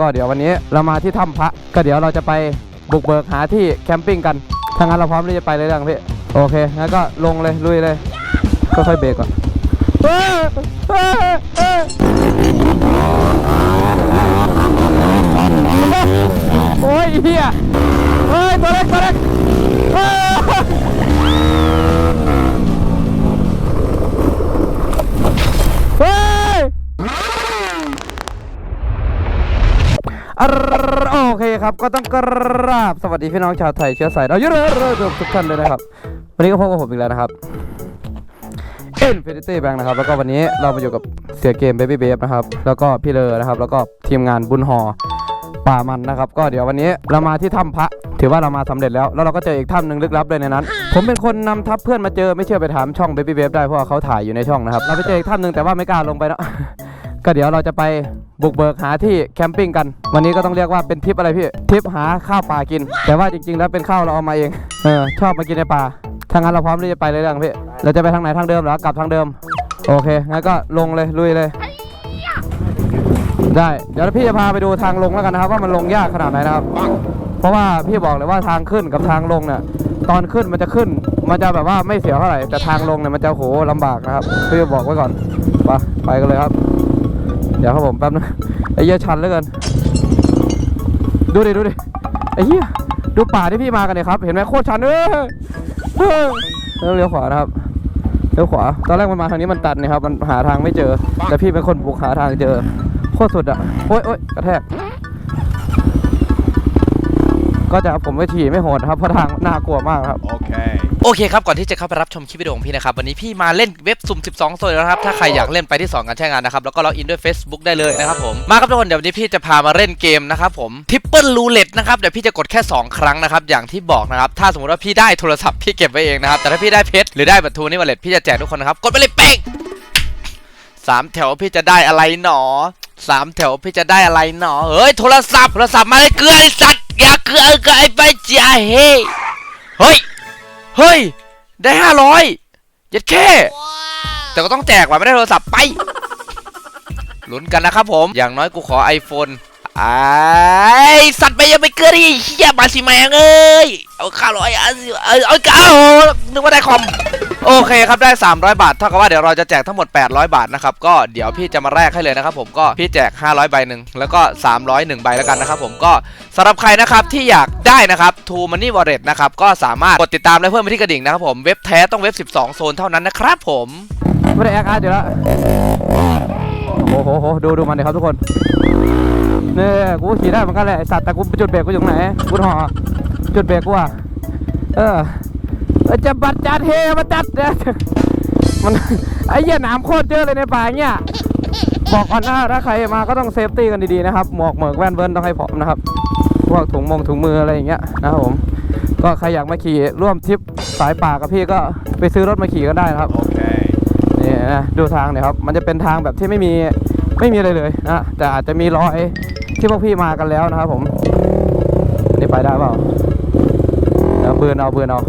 ก็เดี๋ยววันนี้เรามาที่ถ้ำพระ ก็เดี๋ยวเราจะไปบุกเบิกหาที่แคมปิ้งกันถ้างั้นเราพร้อมที่จะไปเลยหรือยังพี่ โอเค งั้นก็ลงเลยลุยเลยก็ค่อยเบรกก่อนโอ้ยเฮียเฮ้ยตัวเล็กตัวเล็ก โอเคครับ ก็ต้องกราบสวัสดีพี่น้องชาวไทยเชื้อสายเราเยอะเลยทุกท่านเลยนะครับ วันนี้ก็พบกับผมอีกแล้วนะครับเอ็นเฟินิตี้แบงค์นะครับ แล้วก็วันนี้เรามาอยู่กับเสียเกม Baby b a b e นะครับ แล้วก็พี่เลอนะครับ แล้วก็ทีมงานบุญหอป่ามันนะครับ ก็เดี๋ยววันนี้เรามาที่ถ้ำพระ ถือว่าเรามาสำเร็จแล้ว แล้วเราก็เจออีกถ้ำหนึ่งลึกลับเลยในนั้น ผมเป็นคนนำทัพเพื่อนมาเจอ ไม่เชื่อไปถามช่อง Baby b a b e ได้เพราะว่าเขาถ่ายอยู่ในช่องนะครับ เราไปเจออีกถ้ำหนึ่งแต่ว่าไม่กล้าลงไปเนาะ ก็เดี๋ยวเราจะไปบุกเบิกหาที่แคมปิ้งกัน วันนี้ก็ต้องเรียกว่าเป็นทริปอะไรพี่ทริปหาข้าวป่ากิน แต่ว่าจริงๆ แล้วเป็นข้าวเราเอามาเองเออชอบมากินในป่าถ้างั้นเราพร้อมที่จะไปเลยยังพี่เราจะไปทางไหนทางเดิมเหรอกลับทางเดิม โอเคงั้นก็ลงเลยลุยเลย ได้ เดี๋ยวพี่จะพาไปดูทางลงแล้วกันนะครับ ว่ามันลงยากขนาดไหนนะครับ เพราะว่าพี่บอกเลยว่าทางขึ้นกับทางลงเนี่ยตอนขึ้นมันจะขึ้น มันจะแบบว่าไม่เสียวเท่าไหร่แต่ทางลงเนี่ยมันจะโหลำบากนะครับพี่บอกไว้ก่อนไปไปกันเลยครับ เดี๋ยวครับผมแป๊บนึงไอ้เหี้ยชันเหลือเกิน ดูดิดูดิไอ้เหี้ยดูป่าที่พี่มากันเนี่ยครับ เห็นไหมโคตรชันเอ้ยเอ้ยแล้วเลี้ยวขวานะครับเลี้ยวขวา ตอนแรกมันมาทางนี้มันตัดนะครับ มันหาทางไม่เจอ แต่พี่เป็นคนบุกหาทางเจอ โคตรสุดอะโอ้ยโอ้ยกระแทก ก็จะเอาผมไปถีไม่โหดนะครับเพราะทางน่ากลัวมากครับ Okay. โอเคครับ ก่อนที่จะเข้าไปรับชมคลิปวิดีโอของพี่นะครับ วันนี้พี่มาเล่นเว็บสุ่ม 12โซนแล้วนะครับ ถ้าใครอยากเล่นไปที่ 2 การใช้งานนะครับ แล้วก็ล็อกอินด้วย Facebook ได้เลยนะครับผม มาครับทุกคน เดี๋ยววันนี้พี่จะพามาเล่นเกมนะครับผมทิปเปิลรูเล็ตนะครับ เดี๋ยวพี่จะกดแค่ 2 ครั้งนะครับ อย่างที่บอกนะครับ ถ้าสมมติว่าพี่ได้โทรศัพท์พี่เก็บไว้เองนะครับ แต่ถ้าพี่ได้เพชรหรือได้บัตรทูนี่วอลเล็ตพี่จะแจกทุกคนนะครับ กดไปเลยเป้งสามแถวพี่จะได้อะไรหนอสามแถวพี่จะได้อะไรหนอเฮ้ยโทรศัพท์โทรศัพท์มาเลยเกลือไอสัตว ย่าเกลือเกลือไอ้ไปจ่าเฮ้ยเฮ้ย เฮ้ย ได้ห้าร้อยเย็ดแค่ แต่ก็ต้องแจกว่ะไม่ได้โทรศัพท์ไป ลุ้นกันนะครับผม อย่างน้อยกูขอ iPhone ไอ้สัตว์ไปยังไม่เกินดิเฮียมาสิแมงเอ้ย เอาข้าวร้อยเอาเอาเอาเก้านึกว่าได้คอม โอเคครับได้ 300 บาทเท่ากับว่าเดี๋ยวเราจะแจกทั้งหมด 800 บาทนะครับก็เดี๋ยวพี่จะมาแลกให้เลยนะครับผมก็พี่แจก 500 ใบหนึ่งแล้วก็ 300หนึ่งใบแล้วกันนะครับผมก็สำหรับใครนะครับที่อยากได้นะครับ True Money Wallet นะครับก็สามารถกดติดตามและเพิ่มไปที่กระดิ่งนะครับผมเว็บแท้ต้องเว็บ 12 โซนเท่านั้นนะครับผมไม่ได้แอคอาร์ตอยู่แล้วโอ้โหดูดูมันเลยครับทุกคนเนี่ยกูขี่ได้เหมือนกันแหละสัตว์แต่กูจุดเบรกกูอยู่ตรงไหนกูห่อจุดเบรกกูอะเออ ออจะบัดจัดเฮมาจัดเนี่ยมันไอ้เหี้ยหนามโคตรเยอะเลยในป่าเนี่ยบอกก่อนนะถ้าใครมาก็ต้องเซฟตี้กันดีๆนะครับ หมวกเหมือกแว่นเวิร์นต้องให้พร้อมนะครับ พวกถุงมงถุงมืออะไรอย่างเงี้ยนะครับผม ก็ใครอยากมาขี่ร่วมทริปสายป่ากับพี่ก็ไปซื้อรถมาขี่ก็ได้นะครับ Okay. นี่นะดูทางเนี่ยครับ มันจะเป็นทางแบบที่ไม่มีไม่มีอะไรเลยนะ แต่อาจจะมีรอยที่พวกพี่มากันแล้วนะครับผมอันนี่ไปได้เปล่าเดี๋ยวเบือนเอาเบือนเอา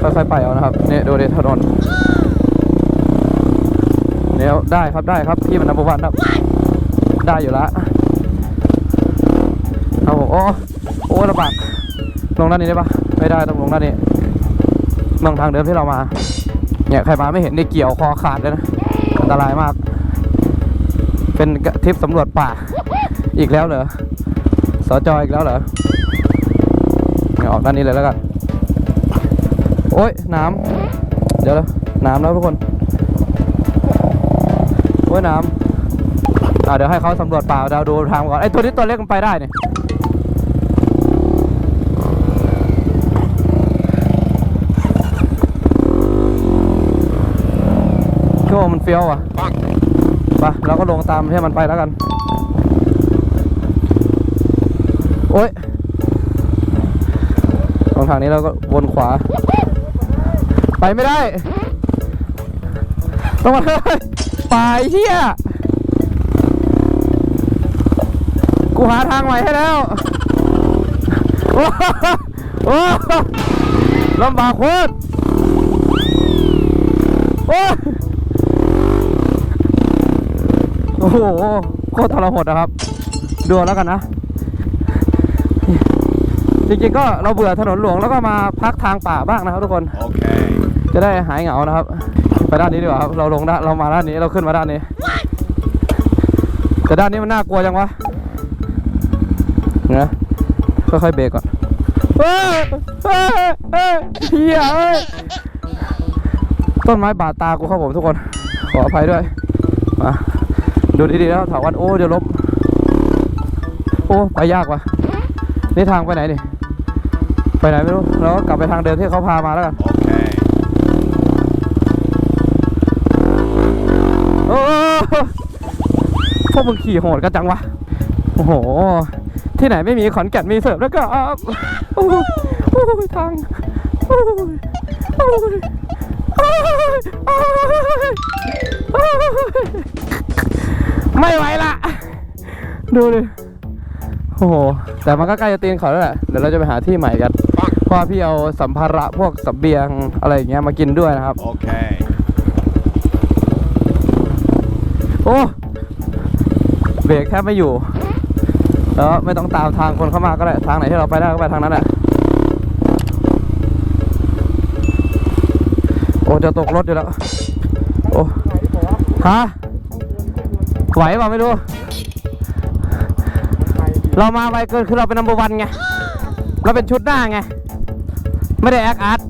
ค่อยๆไปเอานะครับเนี่ยดูดิถนนเนี่ยได้ครับได้ครับพี่มันนับวันครับ ได้อยู่ละเอาผมโอ้โอ้ลำบากลงด้านนี้ได้ปะไม่ได้ต้องลงด้านนี้ลงทางเดิมที่เรามา เนี่ยใครมาไม่เห็นนี่เกี่ยวคอขาดเลยนะอันตรายมาก เป็นทริปสำรวจป่า อีกแล้วเหรอสจออีกแล้วเหรอเนี่ยออกด้านนี้เลยแล้วกัน อ้ยน้ำเดี๋ยวนะน้ำแล้วทุกคน โอ้ยน้ำอ่าเดี๋ยวให้เขาสำรวจป่าเราดูทางก่อนไอ้ตัวนี้ตัวเล็กมันไปได้เนี่ยโชว์มันเฟี้ยวอะไปเราก็ลงตามให้มันไปแล้วกัน โอ้ยตรงทางนี้เราก็วนขวา ไปไม่ได้ต้องมาเลยป่ายเฮียกูหาทางใหม่ให้แล้ว โอ้โหลำบากโคตรโอ้โอ้โห โคตรทรหดนะครับ ดูแล้วกันนะ จริงๆก็เราเบื่อถนนหลวงแล้วก็มาพักทางป่าบ้างนะครับทุกคน Okay. จะได้หายเหงานะครับ ไปด้านนี้ดีกว่าครับเราลงด้านเรามาด้านนี้เราขึ้นมาด้านนี้แต่ด้านนี้มันน่ากลัวจังวะนะค่อยๆเบรกก่อนเฮ้ยเฮ้ยเฮ้ยต้นไม้บาดตากูครับผมทุกคน ขออภัยด้วยมาดูดีๆแล้วถาวันโอ้เดี๋ยวล้มโอ้ไปยากว่ะนี่ทางไปไหนนี่ไปไหนไม่รู้เราก็กลับไปทางเดิมที่เขาพามาแล้วกัน วกมึงขี่โหดกันจังวะ โอ้โห ที่ไหนไม่มีขอนแก่นมีเสิร์ฟแล้วก็อะโอ้โอ้ยทางโอ้ยโอ้ยโอ้ยโอ้ยโอ้ยไม่ไหวละ ดูดิ โอ้โห แต่มันก็ใกล้จะตีนเขาแล้วแหละ เดี๋ยวเราจะไปหาที่ใหม่กันเพราะว่าพี่เอาสัมภาระพวกสับเบียงอะไรอย่างเงี้ยมากินด้วยนะครับ Okay. โอ้ เบรกแทบไม่อยู่ แล้วไม่ต้องตามทางคนเข้ามาก็ได้ ทางไหนที่เราไปได้ก็ไปทางนั้นแหละ โอ้จะตกรถอยู่แล้ว โอ้ฮะไหวเปล่าไม่รู้ เรามาไวเกินคือเราเป็นนัมเบอร์วันไง เราเป็นชุดหน้าไง ไม่ได้แอคอาร์ต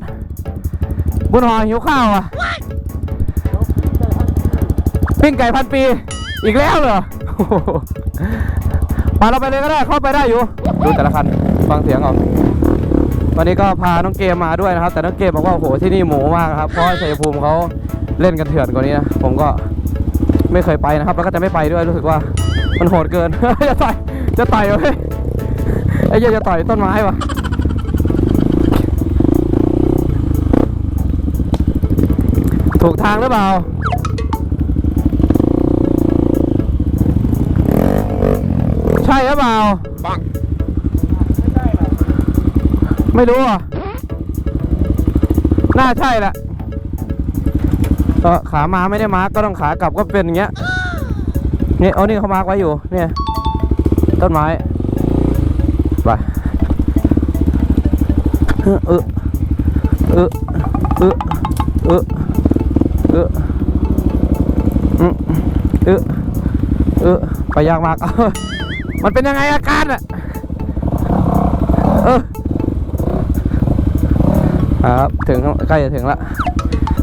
บุญหอหิวข้าวอะ ปิ้งไก่พันปี อีกแล้วเหรอ มาเราไปเลยก็ได้เข้าไปได้อยู่ ดูแต่ละคันฟังเสียงเอาวันนี้ก็พาน้องเกมมาด้วยนะครับ แต่น้องเกมบอกว่าโอ้โหที่นี่หมูมากครับเพราะชัยภูมิเขาเล่นกันเถื่อนกว่านี้นะผมก็ไม่เคยไปนะครับ แล้วก็จะไม่ไปด้วยรู้สึกว่ามันโหดเกิน จะต่อยจะต่อยเว้ยไอ้เหี้ยจะต่อยต้นไม้วะถูกทางหรือเปล่า หรือเปล่า Bonk. ไม่รู้อะน่าใช่แหละก็ขามาไม่ได้มาร์กก็ต้องขากลับก็เป็นอย่างเงี้ยนี่เอานี่เขามาร์กไว้อยู่เนี่ยต้นไม้ไปเออเออเออเออเออเอออืมเออเออไปยากมากเอ้า มันเป็นยังไงอาการอะเออครับถึงใกล้จะถึงละ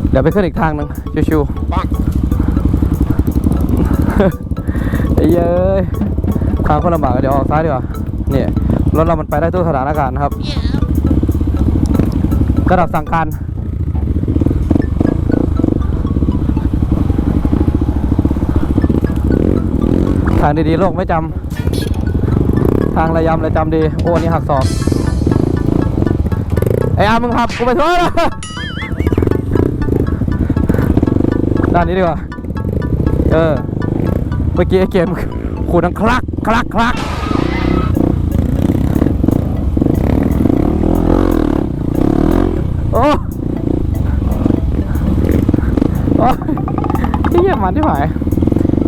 เดี๋ยวไปขึ้นอีกทางหนึ่งชิวๆไอ้เย้ยทางคนลำบากเดี๋ยวออกซ้ายดีกว่าเนี่ยรถเรามันไปได้ทุกสถานการณ์ครับระดับสั่งการทางดีๆโลกไม่จำ ทางระยำเลยจำดี โอ้อันนี่หักศอกไอ้อามึงขับกูไปทั่วแล้วด้านนี้ดีกว่า เออ เมื่อกี้ไอ้เกมขูดังคลักคลักคลักโอ้โอ้ที่เยี่ยมันที่หมาย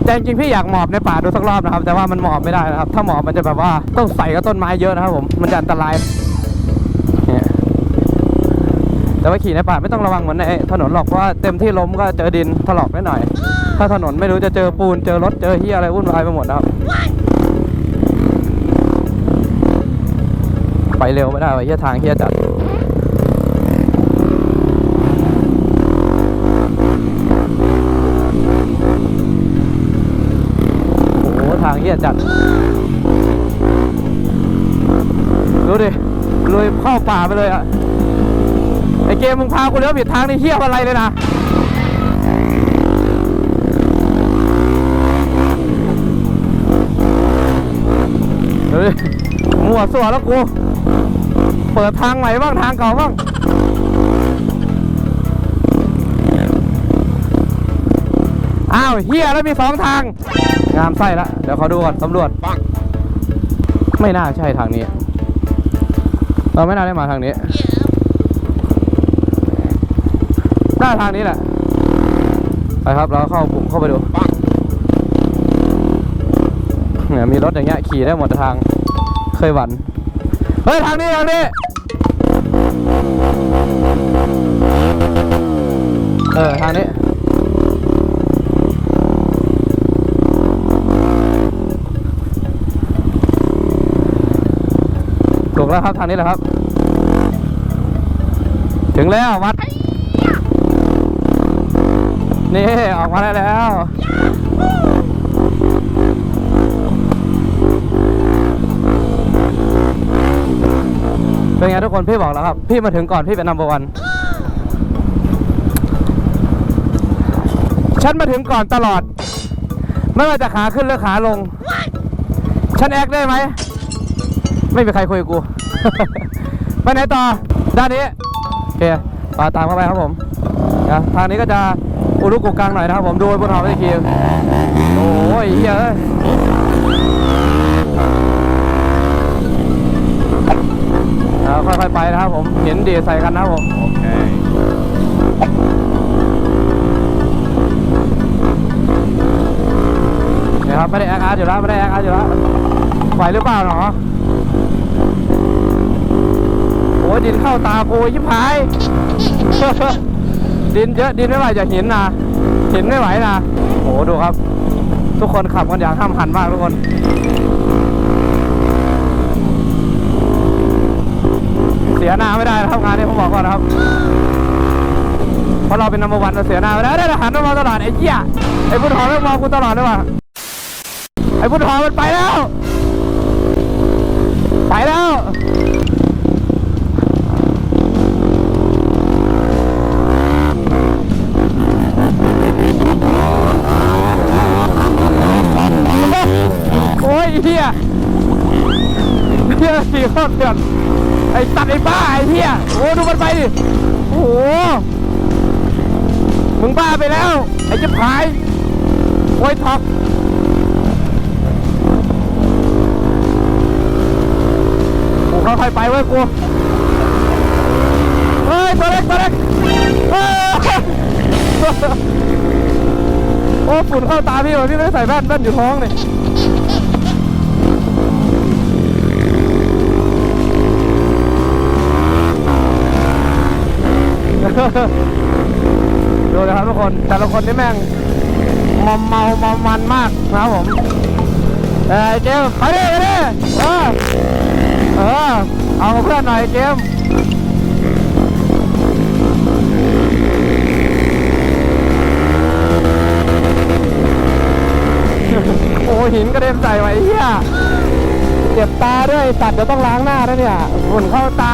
แต่จริงพี่อยากหมอบในป่าดูสักรอบนะครับ แต่ว่ามันหมอบไม่ได้นะครับ ถ้าหมอบมันจะแบบว่าต้องใส่กับต้นไม้เยอะนะครับผมมันจะอันตรายเนี่ยแต่ว่าขี่ในป่าไม่ต้องระวังเหมือนในถนนหรอกเพราะว่าเต็มที่ล้มก็เจอดินถลอกนิดหน่อย ถ้าถนนไม่รู้จะเจอปูนเจอรถเจอเฮียอะไรวุ่นวายไปหมดนะครับไปเร็วไม่ได้ว่ะเฮียทางเฮียจัด โอ้โห ทางเฮีย จัดดูดิลุยเข้าป่าไปเลยอะไอเกมมึงพากูเลี้ยวผิดทางนี่เฮียอะไรเลยนะเฮ้ยมัวสัวแล้วกู เปิดทางใหม่บ้างทางเก่าบ้างอ้าวเฮียแล้วมีสองทาง งามไส้ละเดี๋ยวขอดูก่อนตำรวจ Bonk. ไม่น่าใช่ทางนี้ เราไม่น่าได้มาทางนี้น่าทางนี้แหละไปครับ เราเข้าบุกเข้าไปดู Bonk. แหมเนี่ยมีรถอย่างเงี้ยขี่ได้หมดทางเคยหวันเฮ้ย ทางนี้ ทางนี้ เออ ทางนี้ ถู กแล้วครับทางนี้แหละครับ ถึงแล้ววัด นี่ออกมาได้แล้วเป็นไงทุกคนพี่บอกแล้วครับ พี่มาถึงก่อนพี่เป็นนัมเบอร์วันฉันมาถึงก่อนตลอด ไม่ว่าจะขาขึ้นหรือขาลง ฉันแอคได้ไหม ไม่มีใครคุยกับกู ไปไหนต่อ ด้านนี้ โอเคปาตามเข้าไปครับผมนะทางนี้ก็จะอุลุกุกังหน่อยนะครับผมดูบนหอไปทีโอ้ยเยอะค่อยๆไปนะครับผม เห็นดีดใส่กันนะครับผมเนี่ยครับไม่ได้แอคอาร์อยู่แล้วไม่ได้แอคอาร์อยู่แล้วไหวหรือเปล่าหนอ ยดินเข้าตากูยิบหาย ดินเยอะดินไม่ไหวจะหินนะหินไม่ไหวนะโอ้ดูครับ ทุกคนขับกันอย่างห้ามหันมากทุกคนเสียหน้าไม่ได้นะครับงานนี้ผมบอกก่อนนะครับเพราะเราเป็นนัมเบอร์วันเราเสียหน้าไม่ได้ได้แต่หันมาตลอดไอ้เหี้ยไอ้พุทธหอมไม่มองกูตลอดเลยว่ะไอ้พุทธหอมมันไปแล้ว ไปแล้ว โอ้ยไอ้เฮียเฮี ยสี่ข้อเถื่อนไอ้ตัดไอ้บ้าไอ้เฮียโอ้ดูมันไปดิโอ้โหมึงบ้าไปแล้ว ไอ้จะพายโอ้ยท็อปกูค่อยๆไปเว้ยกูเฮ้ยตัวเล็กตัวเล็กโอ้ฝุ่นเข้าตาพี่วะพี่ไม่ใส่แว่นแว่นอยู่ท้องเนี่ย ดูนะครับทุกคน แต่ละคนนี่แม่งมอมเมามอมมันมากนะครับผมเอ้เจมไปดิไปดิเออเออเอาเพื่อนหน่อยเกมโอ้หินกระเด็นใส่ไว้เฮียเจ็บตาด้วยตัดเดี๋ยวต้องล้างหน้าแล้วเนี่ยฝุ่นเข้าตา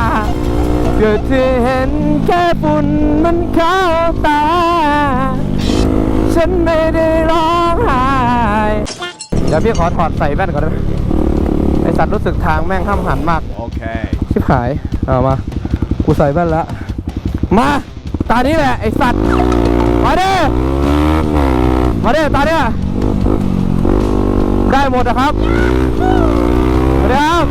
เกิดที่เห็นแค่ฝุ่นมันเข้าตา ฉันไม่ได้ร้องไห้เดี๋ยวพี่ขอถอดใส่แว่นก่อนได้ไหมไอสัตว์รู้สึกทางแม่งห้ามหันมาก Okay. ชิบหาย เอามา กูใส่แว่นแล้วมา ตานี้แหละ ไอสัตว์ มาเด้มาเด้ตาเนี้ยได้หมดนะครับ มาเด้ครับ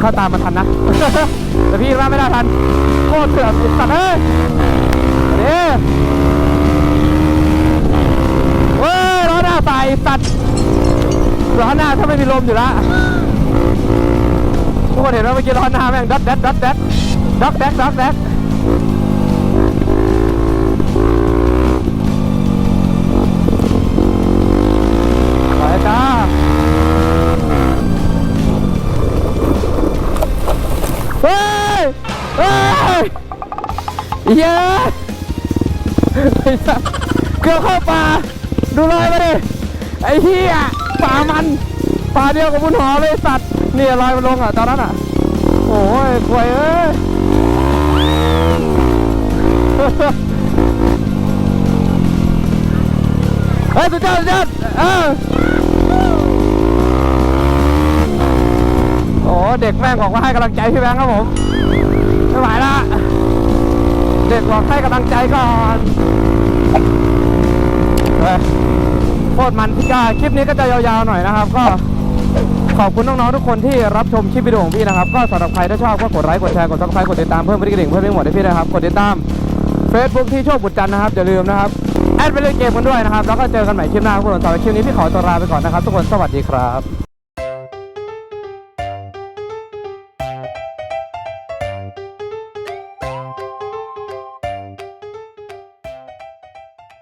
เข้าตามมาทันนะ แต่พี่ว่าไม่ได้ทัน โคตรเถื่อนสัตว์เอ้ยเด้เว้ยล้อหน้าใส่ไอ้สัตว์ล้อหน้าถ้าไม่มีลมอยู่ละทุกคนเห็นว่าเมื่อกี้ล้อหน้าแม่งดัดดัดดัดดัดดักแดดดักแดด เย้ไอ้สัสเกือบเข้าป่า ดูเลยมาดิไอ้เหี้ยป่ามันป่าเดียวกับบุญหอเลยสัตว์เนี่ยลอยมันลงอะตอนนั้นอะโอ้ยควยเอ้ยเฮ้ยสุดยอดสุดยอดเออโอ้เด็กแม่งบอกว่าให้กำลังใจพี่แบงค์ครับผมไม่ไหวละ กบอกให้กำลังใจก่อนโคตรมันพี่กาคลิปนี้ก็จะยาวๆหน่อยนะครับ ก็ขอบคุณน้องๆทุกคนที่รับชมคลิปวิดีโอของพี่นะครับ ก็สำหรับใครถ้าชอบก็กดไลค์กดแชร์กดซับสไครต์กดติดตามเพิ่มกระดิ่งเพื่อไม่หมดให้พี่นะครับ กดติดตาม Facebook ที่โชคบุตรจันทร์นะครับอย่าลืมนะครับแอดไปเล่นเกมกันด้วยนะครับแล้วก็เจอกันใหม่คลิปหน้าครับทุกคนสำหรับคลิปนี้พี่ขอตัวลาไปก่อนนะครับ ทุกคนสวัสดีครับ